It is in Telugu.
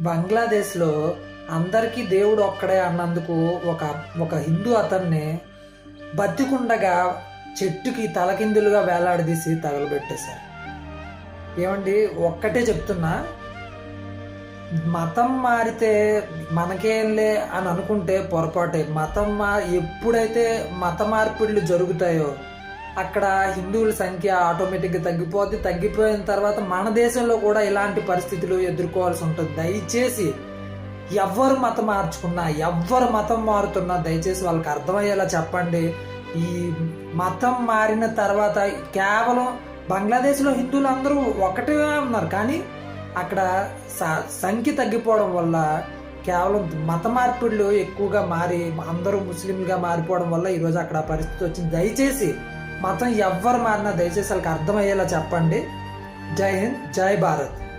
బంగ్లాదేశ్లో అందరికీ దేవుడు ఒక్కడే అన్నందుకు ఒక ఒక హిందూ అతన్ని బతికుండగా చెట్టుకి తలకిందులుగా వేలాడదీసి తగలబెట్టేశారు. ఏమండి? ఒక్కటే చెప్తున్నా. మతం మారితే మనకేంలే అని అనుకుంటే పొరపాటే. మతం మా ఎప్పుడైతే మత మార్పిడులు జరుగుతాయో అక్కడ హిందువుల సంఖ్య ఆటోమేటిక్గా తగ్గిపోద్ది. తగ్గిపోయిన తర్వాత మన దేశంలో కూడా ఇలాంటి పరిస్థితులు ఎదుర్కోవాల్సి ఉంటుంది. దయచేసి ఎవ్వరు మతం మార్చుకున్నా ఎవ్వరు మతం మారుతున్నా దయచేసి వాళ్ళకి అర్థమయ్యేలా చెప్పండి. ఈ మతం మారిన తర్వాత కేవలం బంగ్లాదేశ్లో హిందువులు అందరూ ఒకటే ఉన్నారు. కానీ అక్కడ స- సంఖ్య తగ్గిపోవడం వల్ల కేవలం మత మార్పిడులు ఎక్కువగా మారి అందరూ ముస్లింలుగా మారిపోవడం వల్ల ఈరోజు అక్కడ పరిస్థితి వచ్చింది. దయచేసి మతం ఎవ్వరు మారినా దయచేసి వాళ్ళకి అర్థమయ్యేలా చెప్పండి. జై హింద్ జై భారత్.